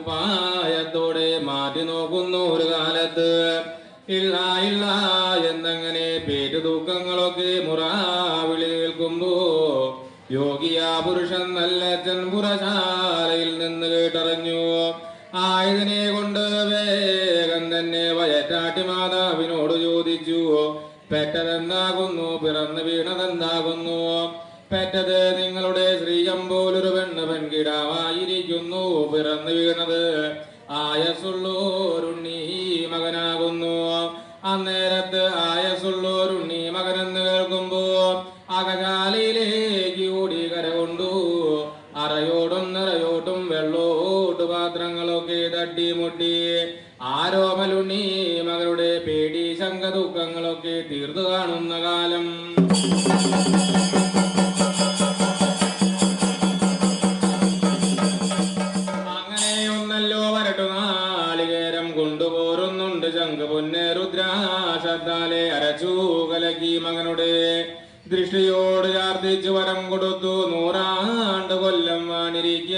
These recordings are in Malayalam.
കുപ്പായത്തോടെ മാറ്റി നോക്കുന്നു ഒരു കാലത്ത്. ഇല്ല ഇല്ല എന്നങ്ങനെ പേര് ദുഃഖങ്ങളൊക്കെ മുറാവിളി കേൾക്കുമ്പോ യോഗിയ പുരുഷൻ നല്ല ചെൻപുറശാലയിൽ നിന്ന് കേട്ടറിഞ്ഞു. ആയതിനെ കൊണ്ട് വേഗം തന്നെ വയറ്റാട്ടി മാതാവിനോട് ചോദിച്ചു. പെറ്റതെന്താകുന്നു പിറന്ന് വീണതെന്താകുന്നു പെറ്റത് നിങ്ങളുടെ ശ്രീയം പോലൊരു പെണ്ണ് പെൺകിടാവായിരിക്കുന്നു പിറന്നു വീണത്. ആയസുള്ളോരുണ്ണി മകനാകുന്നു. അന്നേരത്ത് ആയസുള്ളോരുണ്ണി മകനെന്ന് കേൾക്കുമ്പോ അകശാലയിലേക്ക് ഓടി കരകൊണ്ടു അറയോടും നിറയോട്ടും വെള്ളോട്ട് പാത്രങ്ങളൊക്കെ തട്ടിമുട്ടി ആരോമലുണ്ണി മകളുടെ പേടി ശങ്ക ദുഃഖങ്ങളൊക്കെ തീർത്തു കാണുന്ന കാലം. കൊണ്ടുപോരുന്നുണ്ട് ശംഖ് പൊന്നെ രുദ്രാശത്താലെ അരച്ചു കലക്കി മകനുടെ ദൃഷ്ടിയോട് ചാർത്തിച്ചു വരം കൊടുത്തു. നൂറാണ്ട് കൊല്ലം വാണിരിക്ക.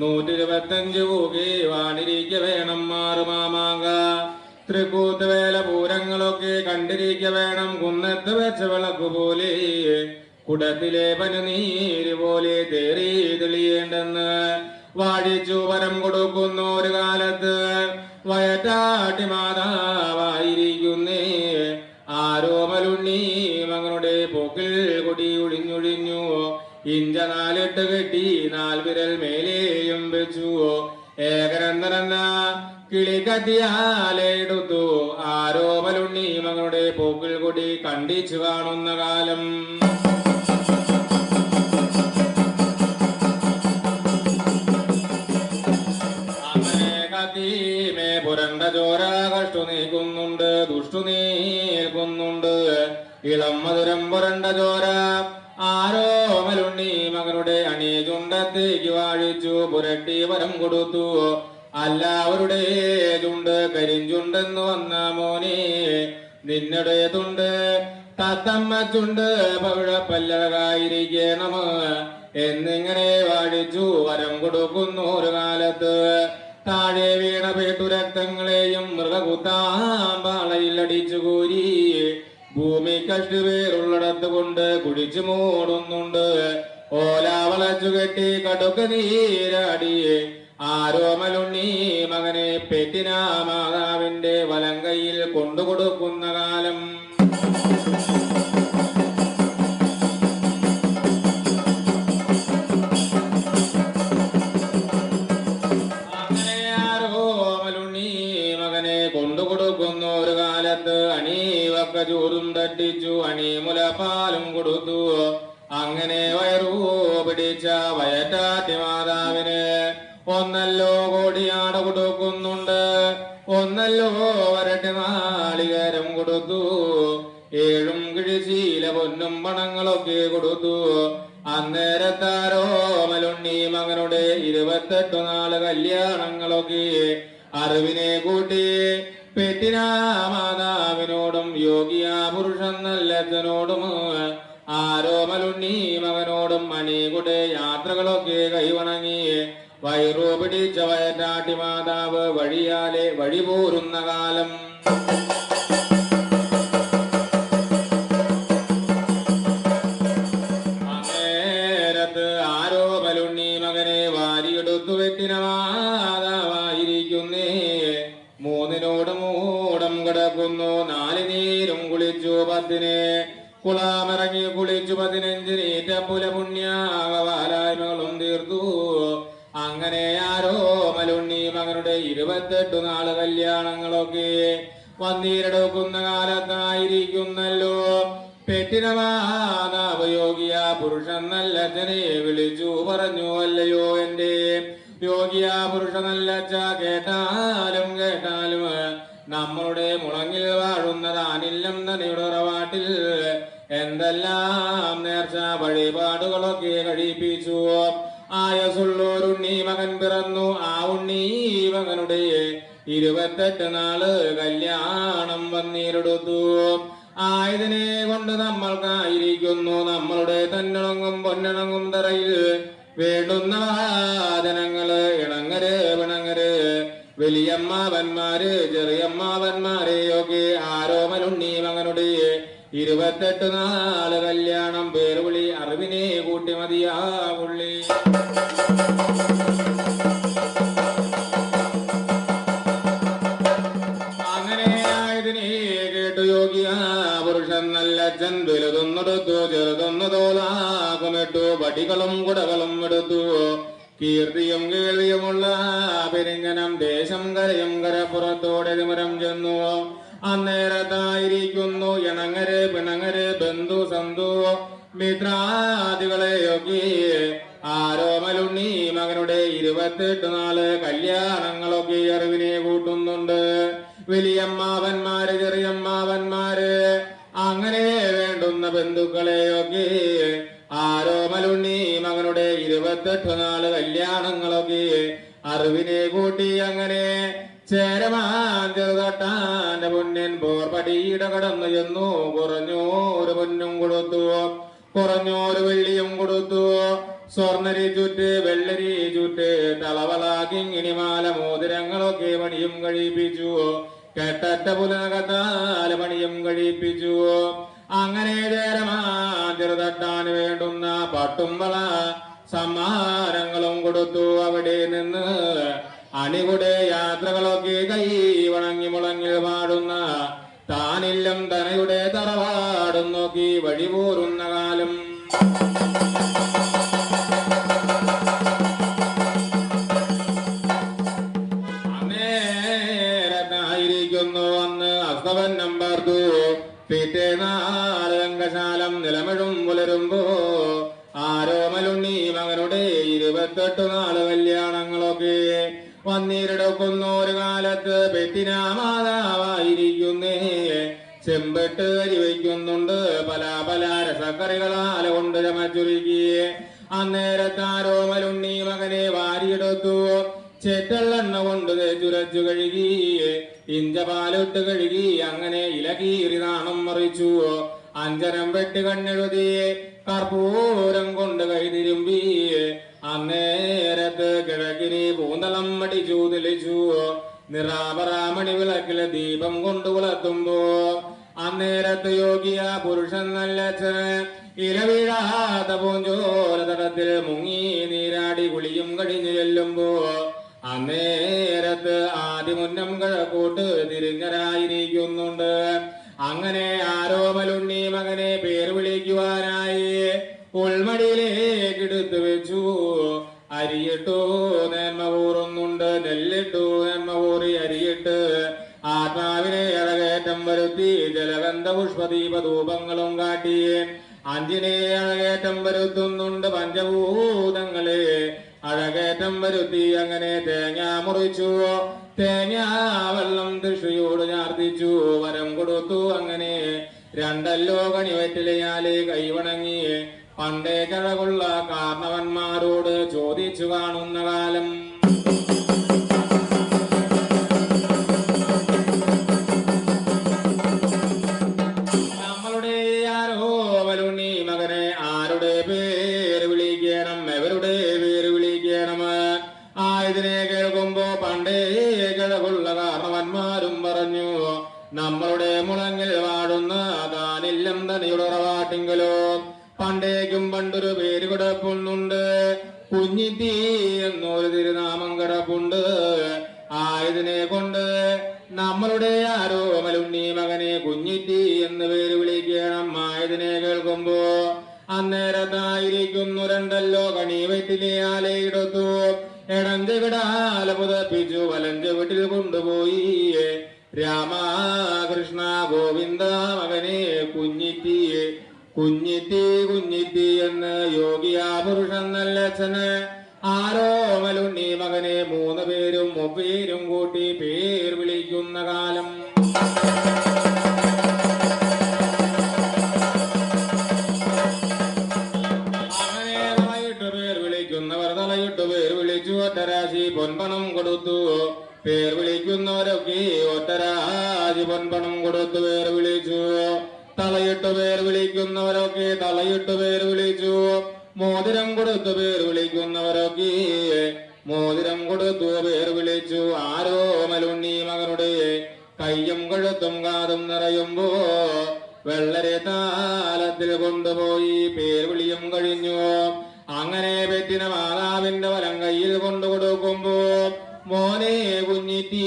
നൂറ്റി ഇരുപത്തഞ്ച് പൂകെ വാണിരിക്ക വേണം മാറുമാമാങ്ക. തൃക്കൂത്ത് വേല പൂരങ്ങളൊക്കെ കണ്ടിരിക്ക വേണം. കുന്നത്ത് വെച്ച വിളക്ക് പോലെ കുടത്തിലെ പനുനീര് പോലെ തേറി തെളിയേണ്ടെന്ന് വാഴിച്ചു വരം കൊടുക്കുന്ന ഒരു കാലത്ത് വയറ്റാട്ടി മാതാവായിരിക്കുന്നേ. ആരോമലുണ്ണി മകനുടെ പോക്കിൽ കൊടി ഒളിഞ്ഞൊഴിഞ്ഞു ഇഞ്ച നാലിട്ട് കെട്ടി നാൽവിരൽ മേലെയും വെച്ചു ഏകരന്തരന്ന കിളികത്തിയാലെടുത്തു ആരോമലുണ്ണി മകളുടെ പോക്കിൽ കൊടി കണ്ടിച്ചു കാണുന്ന കാലം. ചോര ആരോ മലുണ്ണി മകളുടെ അണി ചുണ്ടത്തേക്ക് വാഴിച്ചു പുരട്ടി വരം കൊടുത്തു. അല്ലാവരുടെ ചുണ്ട് കരിഞ്ചുണ്ടെന്ന് വന്ന മോനെ നിന്നുടെ തുണ്ട് തത്തമ്മ ചുണ്ട് പവിഴപ്പല്ലകായിരിക്കണം എന്നിങ്ങനെ വാഴിച്ചു വരം കൊടുക്കുന്നു ഒരു കാലത്ത്. താഴെ വീണ പേട്ടു രക്തങ്ങളെയും മൃഗകുത്താമ്പാളയിൽ അടിച്ചു കൂരി ഭൂമി കഷ്ടുപേരുള്ളിടത്ത് കൊണ്ട് കുടിച്ചു മൂടുന്നുണ്ട്. ഓല വളച്ചു കെട്ടി കടുക്ക നീരാടിയെ. ആരോമലുണ്ണി മകനെ പെറ്റിന മാതാവിന്റെ വലങ്കയിൽ കൊണ്ടുകൊടുക്കുന്ന കാലം. കൊടുക്കുന്നുണ്ട് ഒന്നല്ലോ വരട്ടി നാളികരം കൊടുത്തു. ഏഴും കിഴിശീല പൊന്നും പണങ്ങളൊക്കെ കൊടുത്തു. അന്നേരത്താരോ മലുണ്ണി മകനുടെ ഇരുപത്തെട്ടു നാല് കല്യാണങ്ങളൊക്കെ അറിവിനെ കൂട്ടി പെറ്റിനാമാതാവിനോടും യോഗിയ പുരുഷൻ നല്ലതിനോടും ആരോമലുണ്ണി മകനോടും മണികുടെ യാത്രകളൊക്കെ കൈവണങ്ങി. വയറു പിടിച്ച വയറ്റാട്ടി മാതാവ് വഴിയാലെ വഴി പോരുന്ന കാലം മകനെ വാരിയെടുത്തു മൂന്നിനോട് മൂടം കിടക്കുന്നു നാല് നീരും കുളിച്ചു പത്തിനെ. കുളമിറങ്ങി പെറ്റിനമാതാവ് യോഗിയ പുരുഷൻ നല്ലച്ഛനെ വിളിച്ചു പറഞ്ഞു അല്ലയോ എന്റെ യോഗിയ പുരുഷ നല്ലച്ച കേട്ടാലും കേട്ടാലും നമ്മളുടെ മുളങ്ങിൽ വാഴുന്നതാനില്ലം തന്നെയുടെ ഉറവാട്ടിൽ എന്തെല്ലാം നേർച്ച വഴിപാടുകളൊക്കെ കഴിപ്പിച്ചു. ആയസുള്ളോരുണ്ണി മകൻ പിറന്നു. ആ ഉണ്ണി മകനുടെ ഇരുപത്തെട്ട് നാൾ കല്യാണം വന്നീരെടുത്തു ആയതിനെ കൊണ്ട് നമ്മൾക്കായിരിക്കുന്നു. നമ്മളുടെ തന്നിണങ്ങും പൊന്നിണങ്ങും തറയിൽ വേണ്ടുന്ന വാദനങ്ങൾ ഇണങ്ങര് പിണങ്ങര്. വലിയമ്മാവന്മാര് ചെറിയമ്മാവന്മാരെയൊക്കെ ആരോമലുണ്ണി മകനുടെ ഇരുപത്തെട്ട് നാല് കല്യാണം പേരുവിളി അറിവിനെ കൂട്ടി മതിയാ കീർത്തിയും കേൾവിയുമുള്ള പെരിങ്ങനം ദേശം കരയും കരപ്പുറത്തോടെ നിമരം ചെന്നു. അന്നേരത്തായിരിക്കുന്നു ഇണങ്ങര് പിണങ്ങര് ബന്ധു സന്ധു മിത്രാദികളെയൊക്കെ. ആരോമലുണ്ണി മകനുടെ ഇരുപത്തെട്ട് നാല് കല്യാണങ്ങളൊക്കെ അറിവിനെ കൂട്ടുന്നുണ്ട്. വലിയമ്മാവന്മാര് ചെറിയമ്മാവന്മാര് അങ്ങനെ വേണ്ടുന്ന ബന്ധുക്കളെയൊക്കെ ആരോമലുണ്ണി മകനുടെ ഇരുപത്തെട്ട് നാല് കല്യാണങ്ങളൊക്കെ അറിവിനെ കൂട്ടി അങ്ങനെ ചേരമാൻ പുണ്യൻ പൊന്നിൻ പോർപടിയുടെ കടന്നു ചെന്നു. കുറഞ്ഞോരു പൊന്നും കൊടുത്തു. കുറഞ്ഞോരു വെള്ളിയും കൊടുത്തു. സ്വർണരി ചുറ്റ് വെള്ളരി ചുറ്റ് തളവള കിങ്ങിണിമാല മോതിരങ്ങളൊക്കെ പണിയും കഴിപ്പിച്ചു. കെട്ടറ്റ പുലനകത്താല പണിയും കഴിപ്പിച്ചു. അങ്ങനെ ചേരമാതിരുതട്ടാൻ വേണ്ടുന്ന പട്ടുംവള സമ്മാനങ്ങളും കൊടുത്തു അവിടെ നിന്ന് അണികുടെ യാത്രകളൊക്കെ കൈ വണങ്ങി മുളങ്ങി പാടുന്ന താനില്ലം തനയുടെ തറവാടും നോക്കി വഴിപോറുന്ന കാലം. ഇരുപത്തെട്ട് നാല് കല്യാണങ്ങളൊക്കെ വന്നിരടക്കുന്ന. ഒരു കാലത്ത് പെറ്റിനാ മാതാവായിരിക്കുന്നേ. ചെമ്പെട്ട് കരി വയ്ക്കുന്നുണ്ട്. പല പല രസക്കറികളാല കൊണ്ട് ചമച്ചുരുക്കി. അന്നേരത്താരോമലുണ്ണി മകനെ വാരിയെടുത്തു. ചെറ്റെള്ളെണ്ണ കൊണ്ട് ചുരച്ചു കഴുകി. ഇഞ്ചപാലിട്ട് കഴുകി. അങ്ങനെ ഇലകീറി നാണം മറിച്ചു. അഞ്ചരം വെട്ടി കണ്ണെഴുതി. കർപ്പൂരം കൊണ്ട് കൈതിരുമ്പി. അന്നേരത്ത് കിഴക്കിനി പൂന്തളം മടിച്ചു തെളിച്ചു നിറാപറാമണി വിളക്കിലെ ദീപം കൊണ്ടു പുലർത്തുമ്പോ അന്നേരത്ത് യോഗിയ പുരുഷൻ നല്ലച്ച് ഇലവീഴാത്ത പൂഞ്ചോരതടത്തിൽ മുങ്ങി നീരാടി കുളിയും കഴിഞ്ഞു ചെല്ലുമ്പോ. അന്നേരത്ത് ആദിമുന്നം കിഴക്കോട്ട് തിരിഞ്ഞരായിരിക്കുന്നുണ്ട്. അങ്ങനെ ആരോമലുണ്ണി മകനെ പേര് വിളിക്കുവാനായി. ഉൾമടിയിലേക്ക് വരുത്തി ജലഗന്ധ പുഷ്പദീപ ധൂപങ്ങളും കാട്ടി അഞ്ചിനെ അഴകേറ്റം വരുത്തുന്നുണ്ട് പഞ്ചഭൂതങ്ങളെ. അഴകേറ്റം വരുത്തി അങ്ങനെ തേങ്ങ മുറിച്ചു. തേങ്ങ വെള്ളം തൃഷ്ടിയോട് ചാർത്തിച്ചു. വരം കൊടുത്തു അങ്ങനെ രണ്ടല്ലോ കണിവറ്റിലയാലെ കൈവണങ്ങി. പണ്ടേ കഴകുള്ള കാരണവന്മാരോട് ചോദിച്ചു കാണുന്ന കാലം. നമ്മളുടെ വാഴുന്ന താനില്ലം തനിയുടെ ഉറവാട്ടിങ്കലോ പണ്ടേക്കും പണ്ടൊരു പേര് കിടപ്പുന്നുണ്ട് കുഞ്ഞിത്തീ എന്നൊരു തിരുനാമം കിടപ്പുണ്ട്. ആയതിനെ കൊണ്ട് നമ്മളുടെ ആരോമലുണ്ണി മകനെ കുഞ്ഞിത്തി എന്ന് പേര് വിളിക്കണം. ആയതിനെ കേൾക്കുമ്പോ അന്നേരത്തായിരിക്കുന്നു രണ്ടല്ലോ കണി വെറ്റിലെ ആലയിടത്തു എടഞ്ചു വിടാല പുതപ്പിച്ചു വലഞ്ച വീട്ടിൽ കൊണ്ടുപോയി. രാമകൃഷ്ണ ഗോവിന്ദ മകനെ കുഞ്ഞിത്തീയെ. കുഞ്ഞിത്തി കുഞ്ഞിത്തി എന്ന് യോഗിയാ പുരുഷൻ നല്ലച്ഛന്. ആരോമലുണ്ണി മകനെ മൂന്ന് പേരും ഒപ്പേരും കൂട്ടി പേർ വിളിക്കുന്ന കാലം. വിളിക്കുന്നവരൊക്കെ മോതിരം കൊടുത്തു പേർ വിളിച്ചു. ആരോ മലുണ്ണി മകനുടെ കയ്യും കഴുത്തും കാതും നിറയുമ്പോ വെള്ളരെ താലത്തിൽ കൊണ്ടുപോയി പേർ വിളിയും കഴിഞ്ഞു. അങ്ങനെ പെറ്റിന മാതാവിന്റെ വലം കയ്യിൽ കൊണ്ടു കൊടുക്കുമ്പോ മോനെ കുഞ്ഞിറ്റി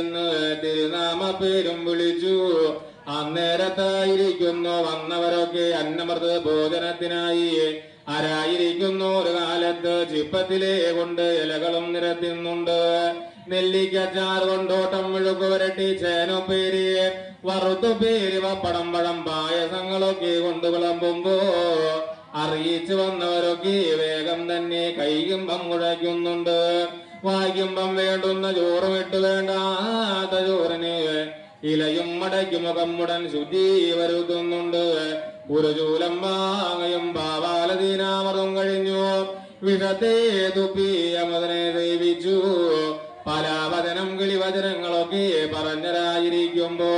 എന്ന് തിരുനാമ പേരും വിളിച്ചു. അന്നേരത്തായിരിക്കുന്നു വന്നവരൊക്കെ അന്നമൃത് ഭോജനത്തിനായി. ആരായിരിക്കുന്നു ഒരു കാലത്ത് ചിപ്പത്തിലേ കൊണ്ട് ഇലകളും നിരത്തുന്നുണ്ട്. നെല്ലിക്കച്ചാർ കൊണ്ടോട്ടം മുഴുക്ക് വരട്ടി ചേനപ്പേര് വറുത്തു പേര് പപ്പടം പഴം പായസങ്ങളൊക്കെ കൊണ്ട് വിളമ്പുമ്പോ അറിയിച്ചു വന്നവരൊക്കെ വേഗം തന്നെ കൈകുമ്പം മുഴയ്ക്കുന്നുണ്ട്. വായിക്കുമ്പം വേണ്ടുന്ന ചോറും വിട്ടു വേണ്ടാത്ത ചോറിന് ഇലയും മടക്കി മുഖം മുടൻ ശുദ്ധി വരുത്തുന്നുണ്ട്. ഒരു ചൂലം വാങ്ങയും പാവാലതീനാമറും കഴിഞ്ഞു. വിഷത്തെ തുപ്പി അമതനെ സേവിച്ചു പല വചനം കിളിവചനങ്ങളൊക്കെ പറഞ്ഞരായിരിക്കുമ്പോ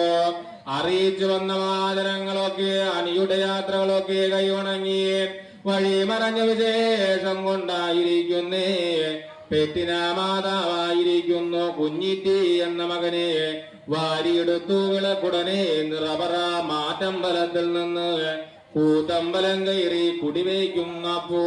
അറിയിച്ചു വന്ന വാചനങ്ങളൊക്കെ അണിയുടെ യാത്രകളൊക്കെ കൈവണങ്ങി വഴി മറഞ്ഞ വിശേഷം കൊണ്ടായിരിക്കുന്നേ. പെറ്റിന മാതാവായിരിക്കുന്നു കുഞ്ഞിറ്റി എന്ന മകനെ. വാരിയെടുത്തു വിളക്കുടനെ നിറപറ മാറ്റമ്പലത്തിൽ നിന്ന് കൂത്തമ്പലം കയറി കുടിവയ്ക്കുന്നപ്പോ